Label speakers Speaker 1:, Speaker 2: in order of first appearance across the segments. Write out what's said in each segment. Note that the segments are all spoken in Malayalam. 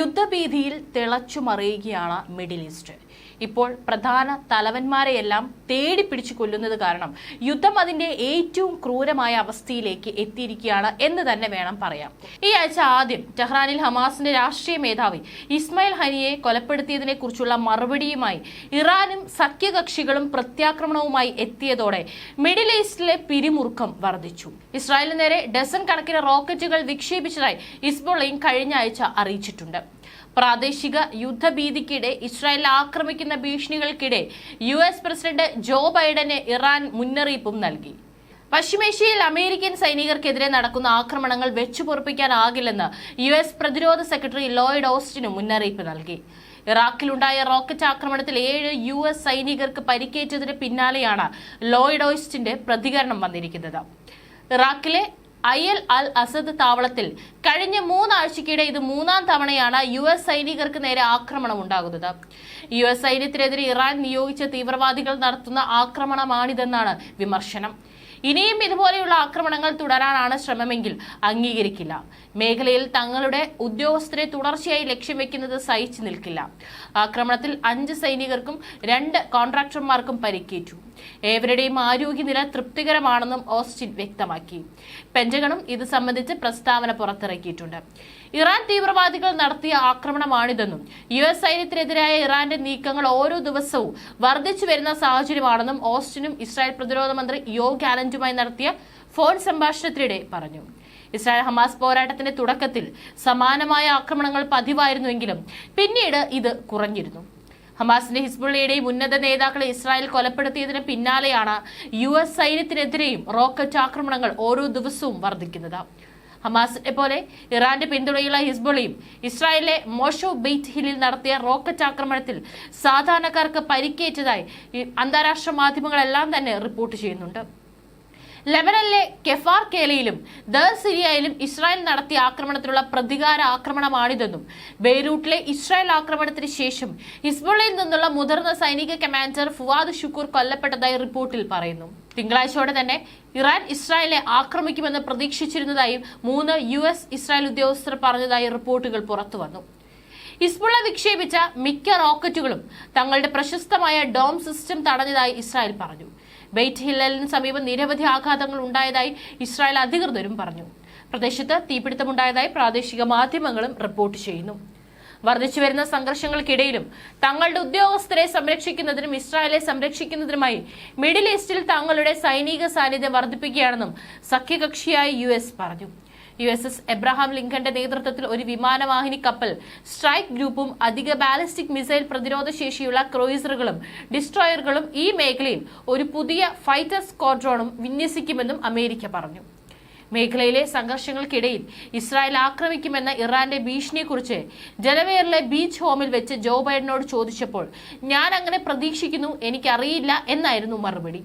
Speaker 1: യുദ്ധഭീതിയിൽ തിളച്ചുമറിയുകയാണ് മിഡിൽ ഈസ്റ്റ്. ഇപ്പോൾ പ്രധാന തലവന്മാരെയെല്ലാം തേടി പിടിച്ചു കൊല്ലുന്നത് കാരണം യുദ്ധം അതിന്റെ ഏറ്റവും ക്രൂരമായ അവസ്ഥയിലേക്ക് എത്തിയിരിക്കുകയാണ് എന്ന് തന്നെ വേണം പറയാം. ഈ ആഴ്ച ആദ്യം ടെഹ്റാനിൽ ഹമാസിന്റെ രാഷ്ട്രീയ മേധാവി ഇസ്മയിൽ ഹനിയെ കൊലപ്പെടുത്തിയതിനെ കുറിച്ചുള്ള മറുപടിയുമായി ഇറാനും സഖ്യകക്ഷികളും പ്രത്യാക്രമണവുമായി എത്തിയതോടെ മിഡിൽ ഈസ്റ്റിലെ പിരിമുറുക്കം വർദ്ധിച്ചു. ഇസ്രായേലിന് നേരെ ഡസൻ കണക്കിന് റോക്കറ്റുകൾ വിക്ഷേപിച്ചതായി ഇസ്ബോളയും കഴിഞ്ഞ ആഴ്ച അറിയിച്ചിട്ടുണ്ട്. പ്രാദേശിക യുദ്ധഭീതിക്കിടെ ഇസ്രായേൽ ആക്രമിക്കുന്ന ഭീഷണികൾക്കിടെ യു എസ് പ്രസിഡന്റ് ജോ ബൈഡന് ഇറാൻ മുന്നറിയിപ്പും നൽകി. പശ്ചിമേഷ്യയിൽ അമേരിക്കൻ സൈനികർക്കെതിരെ നടക്കുന്ന ആക്രമണങ്ങൾ വെച്ചുപൊറുപ്പിക്കാനാകില്ലെന്ന് യു എസ് പ്രതിരോധ സെക്രട്ടറി ലോയിഡ് ഓസ്റ്റിനും മുന്നറിയിപ്പ് നൽകി. ഇറാഖിലുണ്ടായ റോക്കറ്റ് ആക്രമണത്തിൽ ഏഴ് യു എസ് സൈനികർക്ക് പരിക്കേറ്റതിന് പിന്നാലെയാണ് ലോയിഡ് ഓസ്റ്റിന്റെ പ്രതികരണം വന്നിരിക്കുന്നത്. ഇറാഖിലെ അയൽ അൽ അസദ് താവളത്തിൽ കഴിഞ്ഞ മൂന്നാഴ്ചക്കിടെ ഇത് മൂന്നാം തവണയാണ് യു എസ് സൈനികർക്ക് നേരെ ആക്രമണം ഉണ്ടാകുന്നത്. യു എസ് സൈന്യത്തിനെതിരെ ഇറാൻ നിയോഗിച്ച തീവ്രവാദികൾ നടത്തുന്ന ആക്രമണമാണിതെന്നാണ് വിമർശനം. ഇനിയും ഇതുപോലെയുള്ള ആക്രമണങ്ങൾ തുടരാനാണ് ശ്രമമെങ്കിൽ അംഗീകരിക്കില്ല. മേഖലയിൽ തങ്ങളുടെ ഉദ്യോഗസ്ഥരെ തുടർച്ചയായി ലക്ഷ്യം വെക്കുന്നത് സഹിച്ചു നിൽക്കില്ല. ആക്രമണത്തിൽ അഞ്ച് സൈനികർക്കും രണ്ട് കോൺട്രാക്ടർമാർക്കും പരിക്കേറ്റു. ഏവരുടെയും ആരോഗ്യനില തൃപ്തികരമാണെന്നും ഓസ്റ്റിൻ വ്യക്തമാക്കി. പെഞ്ചഗണും ഇത് സംബന്ധിച്ച് പ്രസ്താവന പുറത്തിറക്കിയിട്ടുണ്ട്. ഇറാൻ തീവ്രവാദികൾ നടത്തിയ ആക്രമണമാണിതെന്നും യു എസ് സൈന്യത്തിനെതിരായ ഇറാന്റെ നീക്കങ്ങൾ ഓരോ ദിവസവും വർദ്ധിച്ചു വരുന്ന സാഹചര്യമാണെന്നും ഓസ്റ്റിനും ഇസ്രായേൽ പ്രതിരോധ മന്ത്രി യോ ഗാലന്റുമായി നടത്തിയ ഫോൺ സംഭാഷണത്തിനിടെ പറഞ്ഞു. ഇസ്രായേൽ ഹമാസ് പോരാട്ടത്തിന്റെ തുടക്കത്തിൽ സമാനമായ ആക്രമണങ്ങൾ പതിവായിരുന്നുവെങ്കിലും പിന്നീട് ഇത് കുറഞ്ഞിരുന്നു. ഹമാസിന്റെ ഹിസ്ബുള്ളയുടെയും ഉന്നത നേതാക്കളെ ഇസ്രായേൽ കൊലപ്പെടുത്തിയതിന് പിന്നാലെയാണ് യു എസ് സൈന്യത്തിനെതിരെയും റോക്കറ്റ് ആക്രമണങ്ങൾ ഓരോ ദിവസവും വർദ്ധിക്കുന്നത്. ഹമാസിനെ പോലെ ഇറാന്റെ പിന്തുണയുള്ള ഹിസ്ബുളിയും ഇസ്രായേലിലെ മോഷോ ബെയ്റ്റ് ഹില്ലിൽ നടത്തിയ റോക്കറ്റ് ആക്രമണത്തിൽ സാധാരണക്കാർക്ക് പരിക്കേറ്റതായി അന്താരാഷ്ട്ര മാധ്യമങ്ങളെല്ലാം തന്നെ റിപ്പോർട്ട് ചെയ്യുന്നുണ്ട്. ലെബനനിലെ കെഫാർ കേലയിലും ദർ സിരിയയിലും ഇസ്രായേൽ നടത്തിയ ആക്രമണത്തിലുള്ള പ്രതികാര ആക്രമണമാണിതെന്നും ബെയ്റൂട്ടിലെ ഇസ്രായേൽ ആക്രമണത്തിന് ശേഷം ഹിസ്ബുള്ളയിൽ നിന്നുള്ള മുതിർന്ന സൈനിക കമാൻഡർ ഫുവാദ് ഷുക്കൂർ കൊല്ലപ്പെട്ടതായി റിപ്പോർട്ടിൽ പറയുന്നു. തിങ്കളാഴ്ചയോടെ തന്നെ ഇറാൻ ഇസ്രായേലെ ആക്രമിക്കുമെന്ന് പ്രതീക്ഷിച്ചിരുന്നതായും മൂന്ന് യു എസ് ഇസ്രായേൽ ഉദ്യോഗസ്ഥർ പറഞ്ഞതായി റിപ്പോർട്ടുകൾ പുറത്തുവന്നു ഹിസ്ബുള്ള വിക്ഷേപിച്ച മിക്ക റോക്കറ്റുകളും തങ്ങളുടെ പ്രശസ്തമായ ഡോം സിസ്റ്റം തടഞ്ഞതായി ഇസ്രായേൽ പറഞ്ഞു. ബെയ്റ്റ് ഹില്ലലിന് സമീപം നിരവധി ആഘാതങ്ങൾ ഉണ്ടായതായി ഇസ്രായേൽ അധികൃതരും പറഞ്ഞു. പ്രദേശത്ത് തീപിടുത്തമുണ്ടായതായി പ്രാദേശിക മാധ്യമങ്ങളും റിപ്പോർട്ട് ചെയ്യുന്നു. വർദ്ധിച്ചു വരുന്ന സംഘർഷങ്ങൾക്കിടയിലും തങ്ങളുടെ ഉദ്യോഗസ്ഥരെ സംരക്ഷിക്കുന്നതിനും ഇസ്രായേലെ സംരക്ഷിക്കുന്നതിനുമായി മിഡിൽ ഈസ്റ്റിൽ തങ്ങളുടെ സൈനിക സാന്നിധ്യം വർദ്ധിപ്പിക്കുകയാണെന്നും സഖ്യകക്ഷിയായ യു പറഞ്ഞു. യു എസ് എസ് എബ്രഹാം ലിങ്കന്റെ നേതൃത്വത്തിൽ ഒരു വിമാനവാഹിനി കപ്പൽ സ്ട്രൈക്ക് ഗ്രൂപ്പും അധിക ബാലിസ്റ്റിക് മിസൈൽ പ്രതിരോധ ശേഷിയുള്ള ക്രൂയിസറുകളും ഡിസ്ട്രോയറുകളും ഈ മേഖലയിൽ ഒരു പുതിയ ഫൈറ്റർ സ്ക്വാഡ്രോണും വിന്യസിക്കുമെന്നും അമേരിക്ക പറഞ്ഞു. മേഖലയിലെ സംഘർഷങ്ങൾക്കിടയിൽ ഇസ്രായേൽ ആക്രമിക്കുമെന്ന ഇറാന്റെ ഭീഷണിയെക്കുറിച്ച് ജലവേറിലെ ബീച്ച് ഹോമിൽ വെച്ച് ജോ ബൈഡനോട് ചോദിച്ചപ്പോൾ ഞാൻ അങ്ങനെ പ്രതീക്ഷിക്കുന്നു എനിക്കറിയില്ല എന്നായിരുന്നു മറുപടി.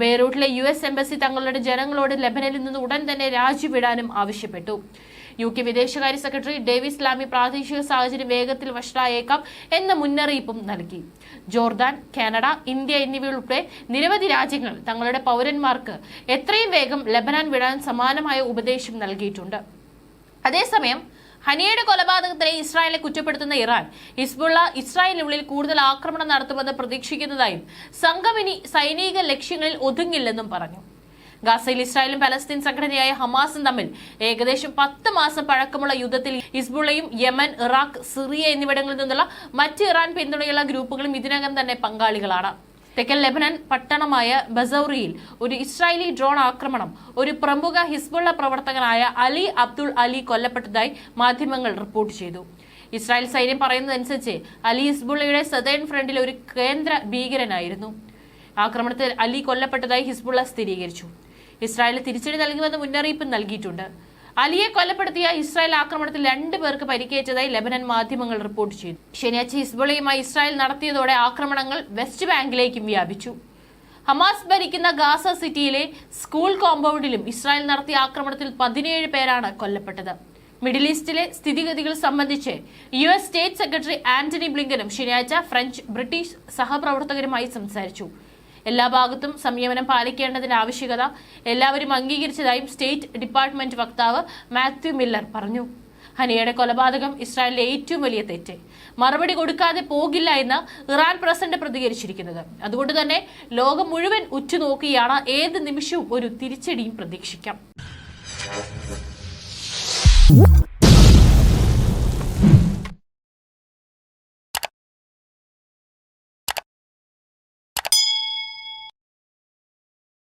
Speaker 1: ബെയ്റൂട്ടിലെ യു എസ് എംബസി തങ്ങളുടെ ജനങ്ങളോട് ലബനനിൽ നിന്ന് ഉടൻ തന്നെ രാജിവിടാനും ആവശ്യപ്പെട്ടു. യു കെ വിദേശകാര്യ സെക്രട്ടറി ഡേവിസ് ലാമി പ്രാദേശിക സാഹചര്യം വേഗത്തിൽ വഷളായേക്കാം എന്ന മുന്നറിയിപ്പും നൽകി. ജോർദാൻ കാനഡ ഇന്ത്യ എന്നിവയുൾപ്പെടെ നിരവധി രാജ്യങ്ങൾ തങ്ങളുടെ പൗരന്മാർക്ക് എത്രയും വേഗം ലബനാൻ വിടാൻ സമാനമായ ഉപദേശം നൽകിയിട്ടുണ്ട്. അതേസമയം ഹനിയയുടെ കൊലപാതകത്തിനെ ഇസ്രായേലിനെ കുറ്റപ്പെടുത്തുന്ന ഇറാൻ ഹിസ്ബുള്ള ഇസ്രായേലിനുള്ളിൽ കൂടുതൽ ആക്രമണം നടത്തുമെന്ന് പ്രതീക്ഷിക്കുന്നതായും സംഘം ഇനി സൈനിക ലക്ഷ്യങ്ങളിൽ ഒതുങ്ങില്ലെന്നും പറഞ്ഞു. ഗാസയിൽ ഇസ്രായേലും പലസ്തീൻ സംഘടനയായ ഹമാസും തമ്മിൽ ഏകദേശം പത്ത് മാസം പഴക്കമുള്ള യുദ്ധത്തിൽ ഹിസ്ബുള്ളയും യമൻ ഇറാഖ് സിറിയ എന്നിവിടങ്ങളിൽ നിന്നുള്ള മറ്റ് ഇറാൻ പിന്തുണയുള്ള ഗ്രൂപ്പുകളും ഇതിനകം തന്നെ പങ്കാളികളാണ്. തെക്കൻ ലെബനൻ പട്ടണമായ ബസൌറിയിൽ ഒരു ഇസ്രായേലി ഡ്രോൺ ആക്രമണം. ഒരു പ്രമുഖ ഹിസ്ബുള്ള പ്രവർത്തകനായ അലി അബ്ദുൾ അലി കൊല്ലപ്പെട്ടതായി മാധ്യമങ്ങൾ റിപ്പോർട്ട് ചെയ്തു. ഇസ്രായേൽ സൈന്യം പറയുന്നതനുസരിച്ച് അലി ഹിസ്ബുള്ളയുടെ സദേൺ ഫ്രണ്ടിൽ ഒരു കേന്ദ്ര ഭീകരനായിരുന്നു. ആക്രമണത്തിൽ അലി കൊല്ലപ്പെട്ടതായി ഹിസ്ബുള്ള സ്ഥിരീകരിച്ചു. ഇസ്രായേൽ തിരിച്ചടി നൽകുമെന്ന് മുന്നറിയിപ്പ് നൽകിയിട്ടുണ്ട്. അലിയെ കൊലപ്പെടുത്തിയ ഇസ്രായേൽ ആക്രമണത്തിൽ രണ്ടു പേർക്ക് പരിക്കേറ്റതായി ലെബനൻ മാധ്യമങ്ങൾ റിപ്പോർട്ട് ചെയ്തു. ശനിയാഴ്ച ഹിസ്ബുളയുമായി ഇസ്രായേൽ നടത്തിയതോടെ ആക്രമണങ്ങൾ വെസ്റ്റ് ബാങ്കിലേക്കും വ്യാപിച്ചു. ഹമാസ് ഭരിക്കുന്ന ഗാസ സിറ്റിയിലെ സ്കൂൾ കോമ്പൗണ്ടിലും ഇസ്രായേൽ നടത്തിയ ആക്രമണത്തിൽ പതിനേഴ് പേരാണ് കൊല്ലപ്പെട്ടത്. മിഡിൽ ഈസ്റ്റിലെ സ്ഥിതിഗതികൾ സംബന്ധിച്ച് U S state secretary Antony ബ്ലിങ്കനും ശനിയാഴ്ച ഫ്രഞ്ച് ബ്രിട്ടീഷ് സഹപ്രവർത്തകരുമായി സംസാരിച്ചു. എല്ലാ ഭാഗത്തും സംയമനം പാലിക്കേണ്ടതിന്റെ ആവശ്യകത എല്ലാവരും അംഗീകരിച്ചതായും സ്റ്റേറ്റ് ഡിപ്പാർട്ട്മെന്റ് വക്താവ് മാത്യു മില്ലർ പറഞ്ഞു. ഹനിയയുടെ കൊലപാതകം ഇസ്രായേലിലെ ഏറ്റവും വലിയ തെറ്റ്. മറുപടി കൊടുക്കാതെ പോകില്ല എന്ന് ഇറാൻ പ്രസിഡന്റ് പ്രതികരിച്ചിരിക്കുന്നത്. അതുകൊണ്ട് തന്നെ ലോകം മുഴുവൻ ഉറ്റുനോക്കിയാണ് ഏത് നിമിഷവും ഒരു തിരിച്ചടിയും പ്രതീക്ഷിക്കാം.